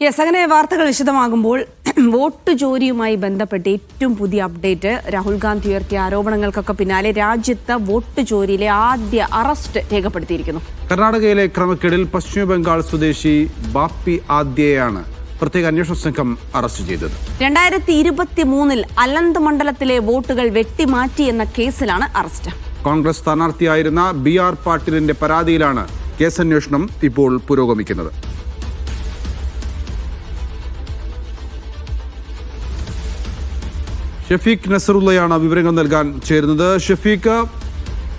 Yes അങ്ങനെ വാർത്തകൾ വിശദമാകുമ്പോൾ vote ചോരിയുമായി ബന്ധപ്പെട്ട് ഏറ്റവും പുതിയ അപ്ഡേറ്റ്. രാഹുൽ ഗാന്ധി ഉയർത്തിയ ആരോപണങ്ങൾക്കൊക്കെ പിന്നാലെ രാജ്യത്ത് വോട്ട് ചോരിയിലെ ആദ്യ അറസ്റ്റ് രേഖപ്പെടുത്തിയിരിക്കുന്നു. കർണാടകയിലെ ക്രമക്കേടിൽ പശ്ചിമ ബംഗാൾ സ്വദേശി ബാപ്പി ആദ്യയാണ് പ്രത്യേക അന്വേഷണ സംഘം അറസ്റ്റ് ചെയ്തത്. രണ്ടായിരത്തി ഇരുപത്തി മൂന്നിൽ അലന്ത് മണ്ഡലത്തിലെ വോട്ടുകൾ വെട്ടിമാറ്റി എന്ന കേസിലാണ് അറസ്റ്റ്. കോൺഗ്രസ് സ്ഥാനാർത്ഥിയായിരുന്ന ബി ആർ പാട്ടീലിന്റെ പരാതിയിലാണ് കേസന്വേഷണം ഇപ്പോൾ പുരോഗമിക്കുന്നത്. ഷഫീഖ് നസറുള്ളയാണ് വിവരങ്ങൾ നൽകാൻ ചേരുന്നത്. ഷഫീഖ്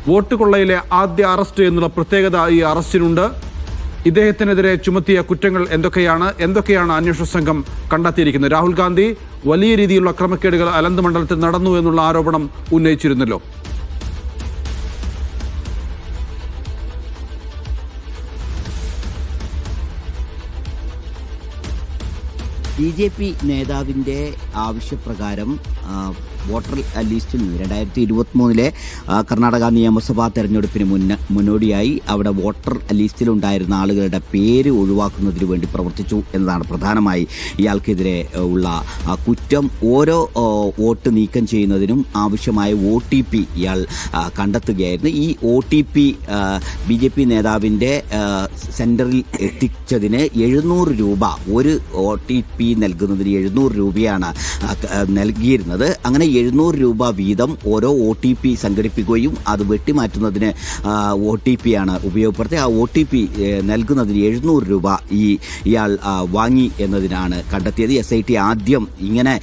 വോട്ട് കൊള്ളയിലെ ആദ്യ അറസ്റ്റ് എന്നുള്ള പ്രത്യേകത ഈ അറസ്റ്റിനുണ്ട്. ഇദ്ദേഹത്തിനെതിരെ ചുമത്തിയ കുറ്റങ്ങൾ എന്തൊക്കെയാണ്? എന്തൊക്കെയാണ് അന്വേഷണ സംഘം കണ്ടെത്തിയിരിക്കുന്നത്? രാഹുൽ ഗാന്ധി വലിയ രീതിയിലുള്ള ക്രമക്കേടുകൾ അലന്ത് മണ്ഡലത്തിൽ നടന്നു എന്നുള്ള ആരോപണം ഉന്നയിച്ചിരുന്നല്ലോ. ബി ജെ പി നേതാവിന്റെ ആവശ്യപ്രകാരം വോട്ടർ ലിസ്റ്റിൽ രണ്ടായിരത്തി ഇരുപത്തി മൂന്നിലെ കർണാടക നിയമസഭാ തെരഞ്ഞെടുപ്പിന് മുന്ന മുന്നോടിയായി അവിടെ വോട്ടർ ലിസ്റ്റിലുണ്ടായിരുന്ന ആളുകളുടെ പേര് ഒഴിവാക്കുന്നതിന് വേണ്ടി പ്രവർത്തിച്ചു എന്നതാണ് പ്രധാനമായി ഇയാൾക്കെതിരെ ഉള്ള കുറ്റം. ഓരോ വോട്ട് നീക്കം ചെയ്യുന്നതിനും ആവശ്യമായ ഒ ടി പി ഇയാൾ കണ്ടെത്തുകയായിരുന്നു. ഈ O T P B J P നേതാവിന്റെ സെന്ററിൽ എത്തിച്ചതിന് എഴുന്നൂറ് രൂപ ഒരു ഒ ടി പി നൽകുന്നതിന് എഴുന്നൂറ് രൂപയാണ് നൽകിയിരുന്നത്. അങ്ങനെ എഴുന്നൂറ് രൂപ വീതം ഓരോ ഒ ടി പി സംഘടിപ്പിക്കുകയും അത് വെട്ടിമാറ്റുന്നതിന് ഒ ടി പി ആണ് ഉപയോഗപ്പെടുത്തി ആ ഒ ടി പി നൽകുന്നതിന് എഴുന്നൂറ് രൂപ ഈ ഇയാൾ വാങ്ങി എന്നതിനാണ് കണ്ടെത്തിയത്. എസ് ഐ ടി ആദ്യം ഇങ്ങനെ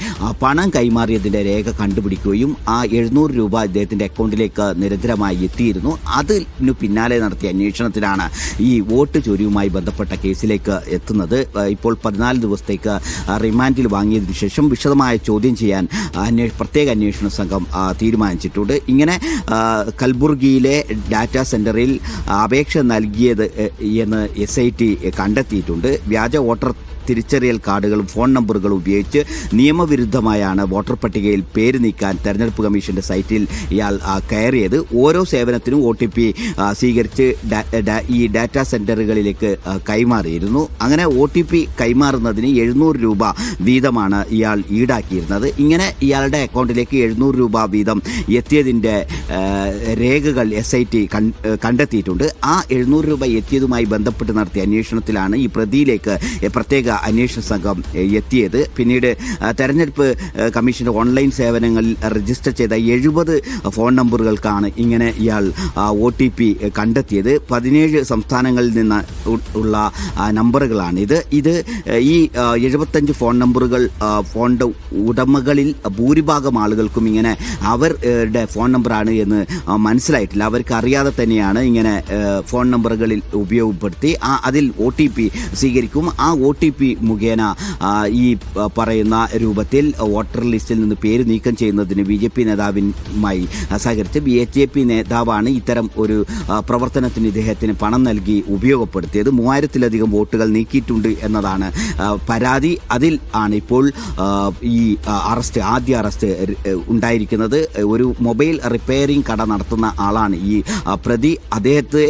പണം കൈമാറിയതിന്റെ രേഖ കണ്ടുപിടിക്കുകയും ആ എഴുന്നൂറ് രൂപ ഇദ്ദേഹത്തിന്റെ അക്കൗണ്ടിലേക്ക് നിരന്തരമായി എത്തിയിരുന്നു. അതിനു പിന്നാലെ നടത്തിയ അന്വേഷണത്തിലാണ് ഈ വോട്ട് ചോരിയുമായി ബന്ധപ്പെട്ട കേസിലേക്ക് എത്തുന്നത്. ഇപ്പോൾ പതിനാല് ദിവസത്തേക്ക് റിമാൻഡിൽ വാങ്ങിയതിനു ശേഷം വിശദമായ ചോദ്യം ചെയ്യാൻ അന്വേ പ്രത്യേക അന്വേഷണ സംഘം തീരുമാനിച്ചിട്ടുണ്ട്. ഇങ്ങനെ കൽബുർഗിയിലെ ഡാറ്റാ സെന്ററിൽ അപേക്ഷ നൽകിയത് എന്ന് എസ് ഐ ടി കണ്ടെത്തിയിട്ടുണ്ട്. വ്യാജ വോട്ടർ തിരിച്ചറിയൽ കാർഡുകളും ഫോൺ നമ്പറുകളും ഉപയോഗിച്ച് നിയമവിരുദ്ധമായാണ് വോട്ടർ പട്ടികയിൽ പേര് നീക്കാൻ തെരഞ്ഞെടുപ്പ് കമ്മീഷന്റെ സൈറ്റിൽ ഇയാൾ കയറിയത്. ഓരോ സേവനത്തിനും ഒ ടി പി സ്വീകരിച്ച് ഈ ഡാറ്റാ സെന്ററുകളിലേക്ക് കൈമാറിയിരുന്നു. അങ്ങനെ ഒ ടി പി കൈമാറുന്നതിന് എഴുന്നൂറ് രൂപ വീതമാണ് ഇയാൾ ഈടാക്കിയിരുന്നത്. ഇങ്ങനെ ഇയാളുടെ അക്കൗണ്ടിലേക്ക് എഴുന്നൂറ് രൂപ വീതം എത്തിയതിന്റെ രേഖകൾ എസ് ഐ ടി കണ്ടെത്തിയിട്ടുണ്ട്. ആ എഴുന്നൂറ് രൂപ എത്തിയതുമായി ബന്ധപ്പെട്ട് നടത്തിയ അന്വേഷണത്തിലാണ് ഈ പ്രതിയിലേക്ക് പ്രത്യേക അന്വേഷണ സംഘം എത്തിയത്. പിന്നീട് തെരഞ്ഞെടുപ്പ് കമ്മീഷന്റെ ഓൺലൈൻ സേവനങ്ങളിൽ രജിസ്റ്റർ ചെയ്ത എഴുപത് ഫോൺ നമ്പറുകൾക്കാണ് ഇങ്ങനെ ഇയാൾ ഒ ടി പി കണ്ടെത്തിയത്. പതിനേഴ് സംസ്ഥാനങ്ങളിൽ നിന്ന് ഉള്ള നമ്പറുകളാണിത്. നമ്പറുകളാണ് ഇത് ഈ എഴുപത്തഞ്ച് ഫോൺ നമ്പറുകൾ ഫോണിന്റെ ഉടമകളിൽ ഭൂരിഭാഗം ആളുകൾക്കും ഇങ്ങനെ അവരുടെ ഫോൺ നമ്പറാണ് എന്ന് മനസ്സിലായിട്ടില്ല. അവർക്ക് അറിയാതെ തന്നെയാണ് ഇങ്ങനെ ഫോൺ നമ്പറുകളിൽ ഉപയോഗപ്പെടുത്തി ആ അതിൽ ഒ ടി പി സ്വീകരിക്കും. ആ ഒ ടി പി മുഖേന ഈ പറയുന്ന രൂപത്തിൽ വോട്ടർ ലിസ്റ്റിൽ നിന്ന് പേര് നീക്കം ചെയ്യുന്നതിന് ബി ജെ പി നേതാവിനുമായി സഹകരിച്ച് ബി ജെ പി നേതാവാണ് ഇത്തരം ഒരു പ്രവർത്തനത്തിന് ഇദ്ദേഹത്തിന് പണം നൽകി ഉപയോഗപ്പെടുത്തിയത്. മൂവായിരത്തിലധികം വോട്ടുകൾ നീക്കിയിട്ടുണ്ട് എന്നതാണ് പരാതി. അതിൽ ആണ് ഇപ്പോൾ ഈ അറസ്റ്റ് ആദ്യ അറസ്റ്റ് ഉണ്ടായിരിക്കുന്നത്. ഒരു മൊബൈൽ റിപ്പയറിംഗ് കട നടത്തുന്ന ആളാണ് ഈ പ്രതി. അദ്ദേഹത്തെ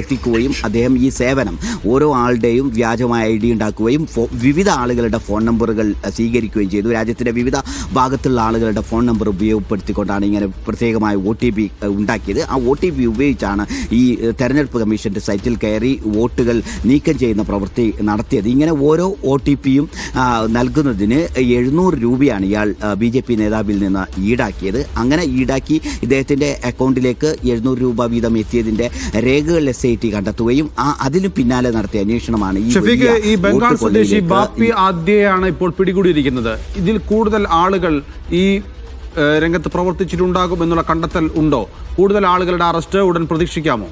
എത്തിക്കുകയും അദ്ദേഹം ഈ സേവനം ഓരോ ആളുടെയും വ്യാജമായ ഐ ഡി ഉണ്ടാക്കുകയും വിവിധ ആളുകളുടെ ഫോൺ നമ്പറുകൾ സ്വീകരിക്കുകയും ചെയ്തു. രാജ്യത്തിന്റെ വിവിധ ഭാഗത്തുള്ള ആളുകളുടെ ഫോൺ നമ്പർ ഉപയോഗപ്പെടുത്തിക്കൊണ്ടാണ് ഇങ്ങനെ പ്രത്യേകമായ ഒ ടി പി ഉണ്ടാക്കിയത്. ആ ഒ ടി പി ഉപയോഗിച്ചാണ് ഈ തെരഞ്ഞെടുപ്പ് കമ്മീഷന്റെ സൈറ്റിൽ കയറി വോട്ടുകൾ നീക്കം ചെയ്യുന്ന പ്രവൃത്തി നടത്തിയത്. ഇങ്ങനെ ഓരോ ഒ ടി പിയും നൽകുന്നതിന് എഴുന്നൂറ് രൂപയാണ് ഇയാൾ ബി ജെ പി നേതാവിൽ നിന്ന് ഈടാക്കിയത്. അങ്ങനെ ഈടാക്കി ഇദ്ദേഹത്തിന്റെ അക്കൗണ്ടിലേക്ക് എഴുന്നൂറ് രൂപ വീതം എത്തിയതിന്റെ രേഖകൾ എസ് ഐ ടി കണ്ടെത്തുകയും ആ അതിനു പിന്നാലെ നടത്തിയ അന്വേഷണമാണ് ഈ ബംഗാൾ സ്വദേശി ബാപ്പി ആദ്യയാണ് ഇപ്പോൾ പിടികൂടിയിരിക്കുന്നത്. ഇതിൽ കൂടുതൽ ആളുകൾ ഈ രംഗത്ത് പ്രവർത്തിച്ചിട്ടുണ്ടാകും എന്നുള്ള കണ്ടെത്തൽ ഉണ്ടോ? കൂടുതൽ ആളുകളുടെ അറസ്റ്റ് ഉടൻ പ്രതീക്ഷിക്കാമോ?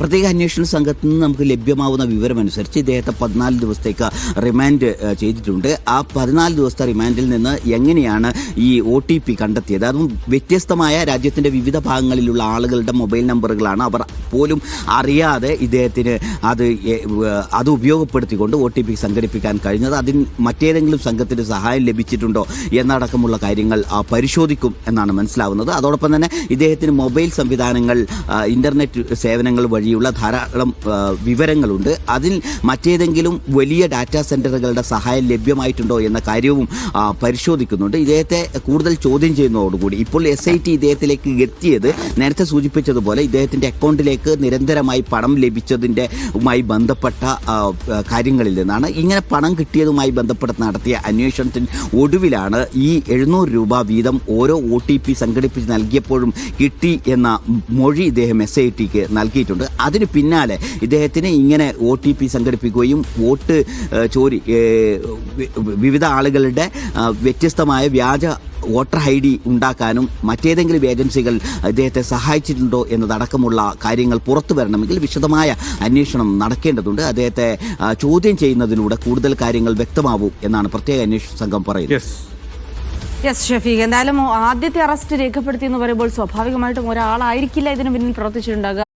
പ്രത്യേക അന്വേഷണ സംഘത്തിൽ നിന്ന് നമുക്ക് ലഭ്യമാവുന്ന വിവരമനുസരിച്ച് ഇദ്ദേഹത്തെ പതിനാല് ദിവസത്തേക്ക് റിമാൻഡ് ചെയ്തിട്ടുണ്ട്. ആ പതിനാല് ദിവസത്തെ റിമാൻഡിൽ നിന്ന് എങ്ങനെയാണ് ഈ ഒ ടി പി കണ്ടെത്തിയത്? അതും വ്യത്യസ്തമായ രാജ്യത്തിന്റെ വിവിധ ഭാഗങ്ങളിലുള്ള ആളുകളുടെ മൊബൈൽ നമ്പറുകളാണ് അവർ പോലും അറിയാതെ ഇദ്ദേഹത്തിന് അത് അത് ഉപയോഗപ്പെടുത്തിക്കൊണ്ട് ഒ ടി പി സംഘടിപ്പിക്കാൻ കഴിഞ്ഞത്. അതിന് മറ്റേതെങ്കിലും സംഘത്തിന് സഹായം ലഭിച്ചിട്ടുണ്ടോ എന്നടക്കമുള്ള കാര്യങ്ങൾ പരിശോധിക്കും എന്നാണ് മനസ്സിലാവുന്നത്. അതോടൊപ്പം തന്നെ ഇദ്ദേഹത്തിന് മൊബൈൽ സംവിധാനങ്ങൾ ഇന്റർനെറ്റ് സേവനങ്ങൾ വഴി വഴിയുള്ള ധാരാളം വിവരങ്ങളുണ്ട്. അതിൽ മറ്റേതെങ്കിലും വലിയ ഡാറ്റാ സെന്ററുകളുടെ സഹായം ലഭ്യമായിട്ടുണ്ടോ എന്ന കാര്യവും പരിശോധിക്കുന്നുണ്ട്. ഇദ്ദേഹത്തെ കൂടുതൽ ചോദ്യം ചെയ്യുന്നതോടുകൂടി ഇപ്പോൾ എസ് ഐ ടി ഇദ്ദേഹത്തിലേക്ക് എത്തിയത് നേരത്തെ സൂചിപ്പിച്ചതുപോലെ ഇദ്ദേഹത്തിന്റെ അക്കൗണ്ടിലേക്ക് നിരന്തരമായി പണം ലഭിച്ചതിന്റെ മായി ബന്ധപ്പെട്ട കാര്യങ്ങളിൽ നിന്നാണ്. ഇങ്ങനെ പണം കിട്ടിയതുമായി ബന്ധപ്പെട്ട് നടത്തിയ അന്വേഷണത്തിന് ഒടുവിലാണ് ഈ എഴുന്നൂറ് രൂപ വീതം ഓരോ ഒ ടി പി സംഘടിപ്പിച്ച് നൽകിയപ്പോഴും കിട്ടി എന്ന മൊഴി ഇദ്ദേഹം എസ് ഐ ടിക്ക് നൽകിയിട്ടുണ്ട്. അതിന് പിന്നാലെ ഇദ്ദേഹത്തിന് ഇങ്ങനെ ഒ ടി പി സംഘടിപ്പിക്കുകയും വോട്ട് ചോരി വിവിധ ആളുകളുടെ വ്യത്യസ്തമായ വ്യാജ വോട്ടർ ഐ ഡി ഉണ്ടാക്കാനും മറ്റേതെങ്കിലും ഏജൻസികൾ ഇദ്ദേഹത്തെ സഹായിച്ചിട്ടുണ്ടോ എന്നതടക്കമുള്ള കാര്യങ്ങൾ പുറത്തു വരണമെങ്കിൽ വിശദമായ അന്വേഷണം നടക്കേണ്ടതുണ്ട്. അദ്ദേഹത്തെ ചോദ്യം ചെയ്യുന്നതിലൂടെ കൂടുതൽ കാര്യങ്ങൾ വ്യക്തമാവും എന്നാണ് പ്രത്യേക അന്വേഷണ സംഘം പറയുന്നത്. Yes yes Shafeeq. എന്തായാലും ആദ്യത്തെ അറസ്റ്റ് രേഖപ്പെടുത്തി എന്ന് പറയുമ്പോൾ സ്വാഭാവികമായിട്ടും ഒരാളായിരിക്കില്ല ഇതിന് പിന്നിൽ പ്രവർത്തിച്ചിട്ടുണ്ടാകുക